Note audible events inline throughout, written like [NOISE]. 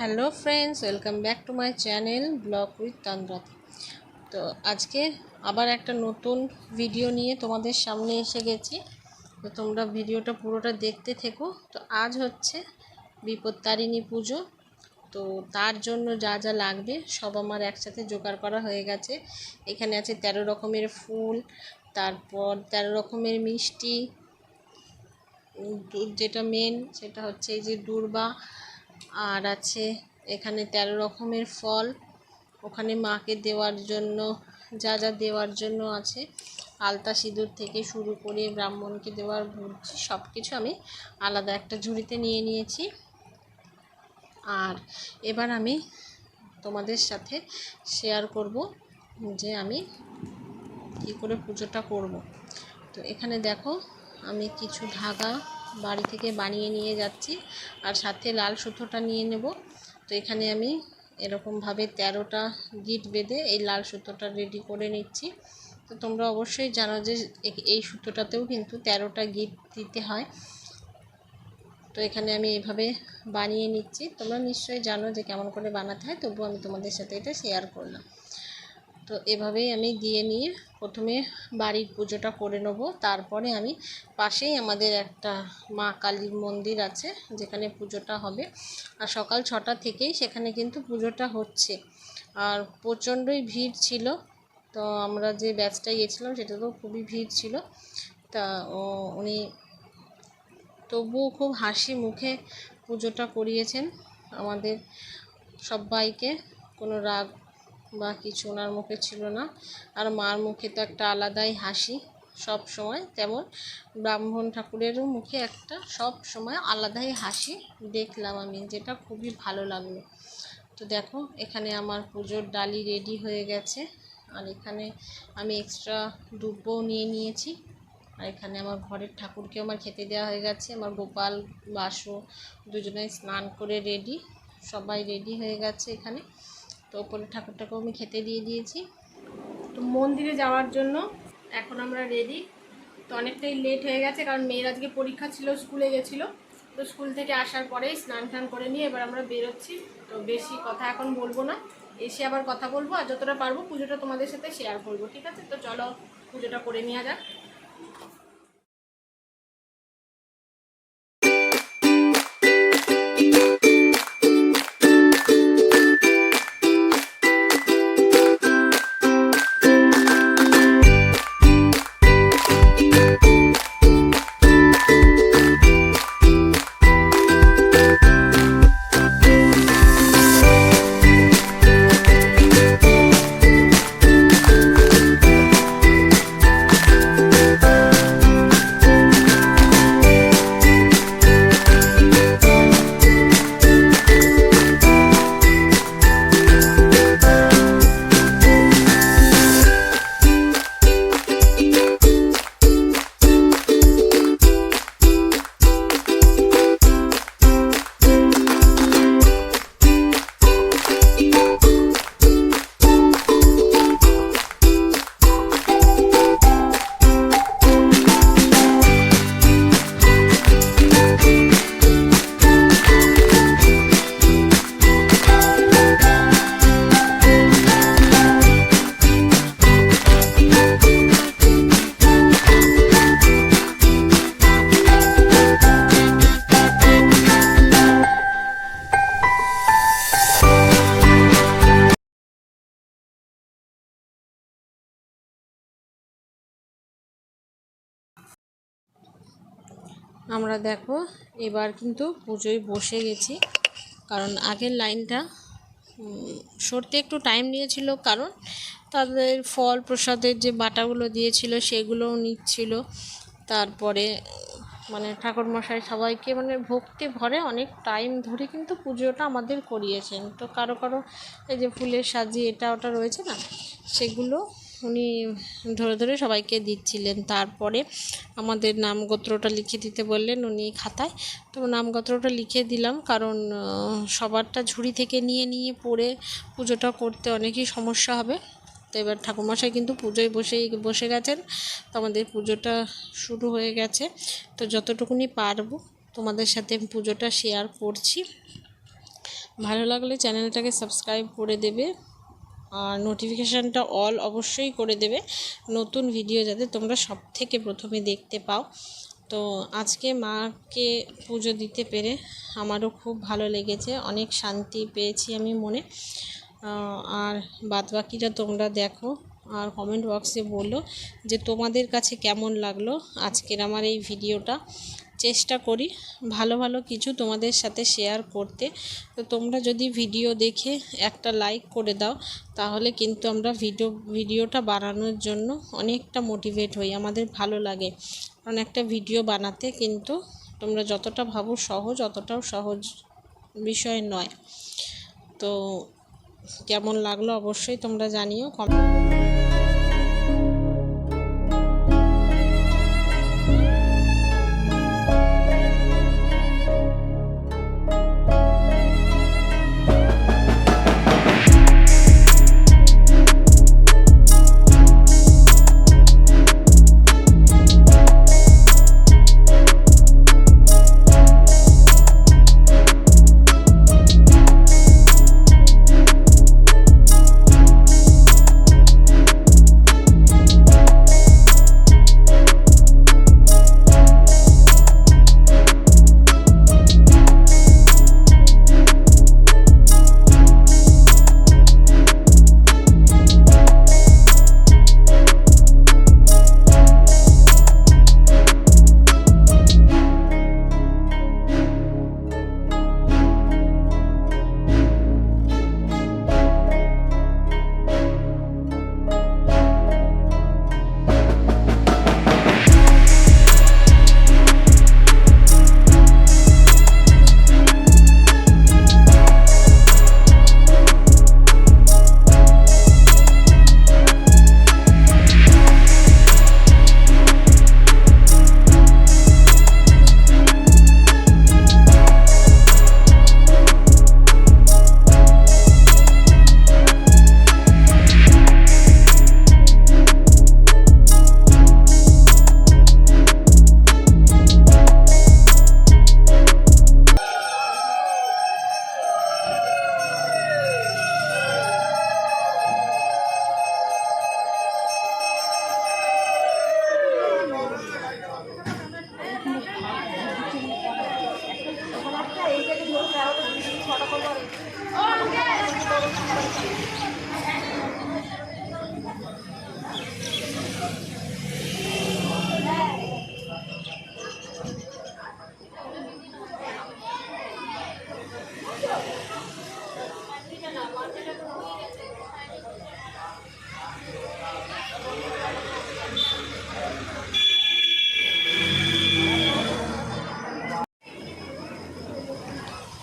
Hello friends, welcome back to my channel blog with Tandra তো আজকে আবার একটা নতুন ভিডিও নিয়ে তোমাদের সামনে এসে গেছি। তো তোমরা ভিডিওটা পুরোটা দেখতে থেকো। তো আজ হচ্ছে বিপত্তারিণী পুজো। তো তার জন্য যা যা লাগবে সব আমার একসাথে জোগাড় করা হয়ে গেছে। এখানে আছে তেরো রকমের ফুল, তারপর তেরো রকমের মিষ্টি যেটা মেন সেটা হচ্ছে এই যে দূর্বা আর আছে এখানে তেরো রকমের ফল। ওখানে মাকে দেওয়ার জন্য, যা যা দেওয়ার জন্য আছে। আলতা সিঁদুর থেকে শুরু করে ব্রাহ্মণকে দেওয়ার বুদ্ধি সব কিছু আমি আলাদা একটা ঝুড়িতে নিয়ে নিয়েছি। আর এবার আমি তোমাদের সাথে শেয়ার করব যে আমি কী করে পুজোটা করব। তো এখানে দেখো, আমি কিছু ধাগা বাড়ি থেকে বানিয়ে নিয়ে যাচ্ছি। আর সাথে লাল সুতোটা নিয়ে নেব। তো এখানে আমি এরকমভাবে তেরোটা গিট বেঁধে এই লাল সুতোটা রেডি করে নিচ্ছি। তো তোমরা অবশ্যই জানো যে এই সুতোটাতেও কিন্তু তেরোটা গিট দিতে হয়। তো এখানে আমি এইভাবে বানিয়ে নিচ্ছি। তোমরা নিশ্চয়ই জানো যে কেমন করে বানাতে হয়, তবুও আমি তোমাদের সাথে এটা শেয়ার করলাম। তো এভাবেই আমি দিয়ে নিয়ে প্রথমে বাড়ির পুজোটা করে নেব। তারপরে আমি পাশেই আমাদের একটা মা কালীর মন্দির আছে, যেখানে পুজোটা হবে। আর সকাল ছটা থেকেই সেখানে কিন্তু পুজোটা হচ্ছে। আর প্রচণ্ডই ভিড় ছিল। তো আমরা যে ব্যাচটা গিয়েছিলাম সেটাতেও খুবই ভিড় ছিল। তা উনি তবুও খুব হাসি মুখে পুজোটা করিয়েছেন। আমাদের সবাইকে কোনো রাগ বা কিছু ওনার মুখে ছিল না। আর মার মুখে তো একটা আলাদাই হাসি সব সময়। তেমন ব্রাহ্মণ ঠাকুরেরও মুখে একটা সব সময় আলাদাই হাসি দেখলাম আমি, যেটা খুবই ভালো লাগল। তো দেখো, এখানে আমার পুজোর ডালি রেডি হয়ে গেছে। আর এখানে আমি এক্সট্রা দুব্বও নিয়ে নিয়েছি। আর এখানে আমার ঘরের ঠাকুরকেও আমার খেতে দেওয়া হয়ে গেছে। আমার গোপাল, বাসু দুজনে স্নান করে রেডি, সবাই রেডি হয়ে গেছে এখানে। তো ওপরে ঠাকুরটাকেও আমি খেতে দিয়ে দিয়েছি। তো মন্দিরে যাওয়ার জন্য এখন আমরা রেডি তো অনেকটাই লেট হয়ে গেছে কারণ মেয়ের আজকে পরীক্ষা ছিল, স্কুলে গেছিল। তো স্কুল থেকে আসার পরেই স্নান টান করে নিয়ে এবার আমরা বেরোচ্ছি। তো বেশি কথা এখন বলব না। এসে আবার কথা বলব আর যতটা পারব পুজোটা তোমাদের সাথে শেয়ার করব, ঠিক আছে? তো চলো পুজোটা করে নেওয়া যাক। আমরা দেখো, এবার কিন্তু পুজোয় বসে গেছি। কারণ আগের লাইনটা সরতে একটু টাইম নিয়েছিল কারণ তাদের ফল প্রসাদের যে বাটাগুলো দিয়েছিল সেগুলোও নিচ্ছিল। তারপরে মানে ঠাকুরমশাই সবাইকে মানে ভক্তি ভরে অনেক টাইম ধরে কিন্তু পুজোটা আমাদের করিয়েছেন। তো কারও কারও এই যে ফুলের সাজি এটা ওটা রয়েছে না, সেগুলো উনি ধরে ধরে সবাইকে দিচ্ছিলেন। তারপরে আমাদের নাম গোত্রটা লিখে দিতে বললেন উনি খাতায়। তো নাম গোত্রটা লিখে দিলাম কারণ সবারটা ঝুড়ি থেকে নিয়ে নিয়ে পড়ে পুজোটা করতে অনেকই সমস্যা হবে। তো এবার ঠাকুরমশাই কিন্তু পুজোয় বসেই, বসে গেছেন। তো আমাদের পুজোটা শুরু হয়ে গেছে। তো যতটুকুনি পারব তোমাদের সাথে পুজোটা শেয়ার করছি। ভালো লাগলে চ্যানেলটাকে সাবস্ক্রাইব করে দেবে। আর নোটিফিকেশানটা অল অবশ্যই করে দেবে। নতুন ভিডিও যাতে তোমরা সব থেকে প্রথমে দেখতে পাও। তো আজকে মাকে পুজো দিতে পেরে আমারও খুব ভালো লেগেছে। অনেক শান্তি পেয়েছি আমি মনে। আর বাদবাকিটা তোমরা দেখো আর কমেন্ট বক্সে বলো যে তোমাদের কাছে কেমন লাগল আজকের আমার এই ভিডিওটা চেষ্টা করি ভালো ভালো কিছু তোমাদের সাথে শেয়ার করতে। তো তোমরা যদি ভিডিও দেখে একটা লাইক করে দাও, তাহলে কিন্তু আমরা ভিডিও ভিডিওটা বানানোর জন্য অনেকটা মোটিভেট হই, আমাদের ভালো লাগে। কারণ একটা ভিডিও বানাতে কিন্তু তোমরা যতটা ভাবো সহজ, অতটাও সহজ বিষয় নয়। তো কেমন লাগল অবশ্যই তোমরা জানিও। কমেন্ট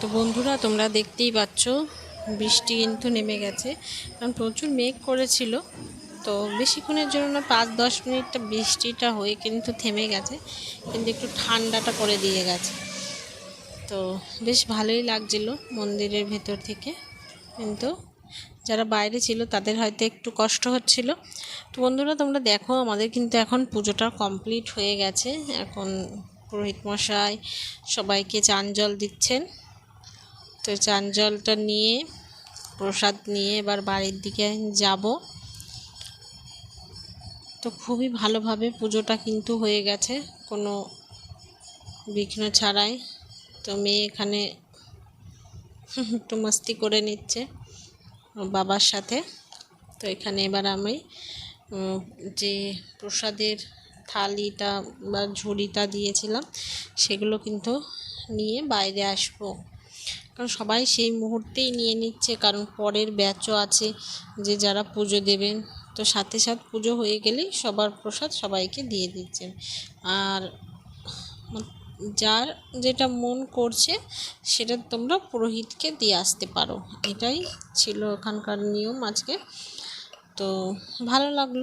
তো বন্ধুরা, তোমরা দেখতেই পাচ্ছ, বৃষ্টি কিন্তু নেমে গেছে। কারণ প্রচুর মেঘ করেছিল। তো বেশিক্ষণের জন্য না, পাঁচ দশ মিনিটটা বৃষ্টিটা হয়ে কিন্তু থেমে গেছে। কিন্তু একটু ঠান্ডাটা করে দিয়ে গেছে। তো বেশ ভালোই লাগছিল মন্দিরের ভেতর থেকে। কিন্তু যারা বাইরে ছিল, তাদের হয়তো একটু কষ্ট হচ্ছিল। তো বন্ধুরা, তোমরা দেখো, আমাদের কিন্তু এখন পুজোটা কমপ্লিট হয়ে গেছে। এখন পুরোহিত মশাই সবাইকে চান জল দিচ্ছেন। তো চান জলটা নিয়ে, প্রসাদ নিয়ে এবার বাড়ির দিকে যাব। তো খুবই ভালোভাবে পুজোটা কিন্তু হয়ে গেছে, কোনো বিঘ্ন ছাড়াই। তো মেয়ে এখানে [LAUGHS] একটু মস্তি করে নিচ্ছে বাবার সাথে। তো এখানে এবার আমি যে প্রসাদের থালিটা বা ঝুড়িটা দিয়েছিলাম, সেগুলো কিন্তু নিয়ে বাইরে আসব। কারণ সবাই সেই মুহূর্তেই নিয়ে নিচ্ছে, কারণ পরের ব্যাচও আছে যে যারা পুজো দেবেন। তো সাথে সাথে পুজো হয়ে গেলেই সবার প্রসাদ সবাইকে দিয়ে দিচ্ছেন। আর যার যেটা মন করছে, সেটা তোমরা পুরোহিতকে দিয়ে আসতে পারো। এটাই ছিল ওখানকার নিয়ম আজকে। তো ভালো লাগল।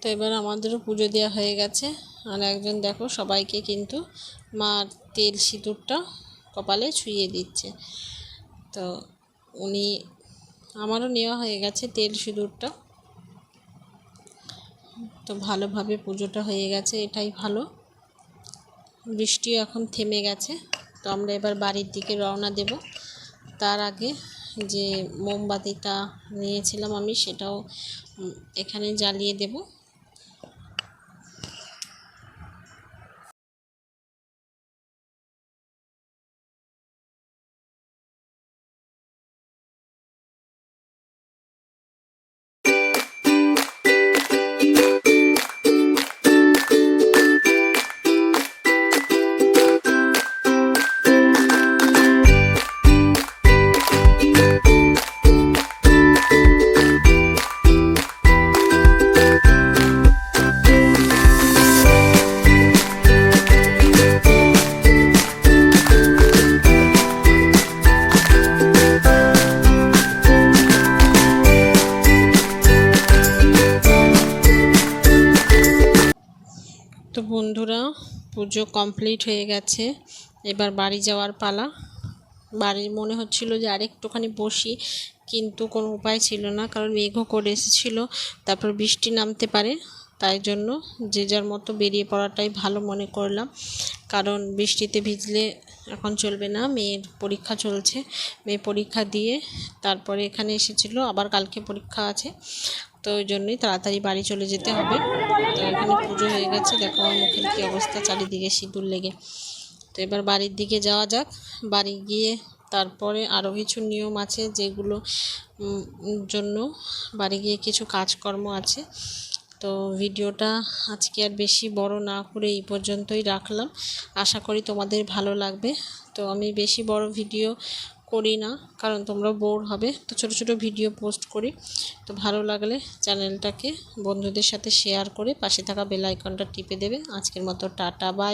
তো এবার আমাদেরও পুজো দেওয়া হয়ে গেছে। আর একজন দেখো সবাইকে কিন্তু মার তেল সিঁদুরটা কপালে ছুঁয়ে দিচ্ছে। তো উনি আমারও নেওয়া হয়ে গেছে তেল সিঁদুরটা। তো ভালোভাবে পুজোটা হয়ে গেছে, এটাই ভালো। বৃষ্টিও এখন থেমে গেছে, তো আমরা এবার বাড়ির দিকে রওনা দেব। তার আগে যে মোমবাতিটা নিয়েছিলাম আমি, সেটাও এখানে জ্বালিয়ে দেব। বন্ধুরা, পুজো কমপ্লিট হয়ে গেছে। এবার বাড়ি যাওয়ার পালা। বাড়ি মনে হচ্ছিল যে আরেকটুখানি বসি, কিন্তু কোনো উপায় ছিল না, কারণ মেঘও করে এসেছিল, তারপর বৃষ্টি নামতে পারে। তাই জন্য যে যার মতো বেরিয়ে পড়াটাই ভালো মনে করলাম। কারণ বৃষ্টিতে ভিজলে এখন চলবে না, মেয়ের পরীক্ষা চলছে। মেয়ে পরীক্ষা দিয়ে তারপরে এখানে এসেছিল, আবার কালকে পরীক্ষা আছে। তো ওই জন্যই তাড়াতাড়ি বাড়ি চলে যেতে হবে। তো এখানে পুজো হয়ে গেছে, দেখো আমার মুখের কী অবস্থা, চারিদিকে সিঁদুর লেগে। তো এবার বাড়ির দিকে যাওয়া যাক, বাড়ি গিয়ে তারপরে আরও কিছু নিয়ম আছে যেগুলো জন্য বাড়ি গিয়ে কিছু কাজকর্ম আছে। তো ভিডিওটা আজকে আর বেশি বড় না করে এই পর্যন্তই রাখলাম। আশা করি তোমাদের ভালো লাগবে। তো আমি বেশি বড় ভিডিও করি না, কারণ তোমরা বোর হবে। তো ছোট ছোট ভিডিও পোস্ট করি। তো ভালো লাগলে চ্যানেলটাকে বন্ধুদের সাথে শেয়ার করে পাশে থাকা বেল আইকনটা টিপে দেবে। আজকের মতো টাটা, বাই।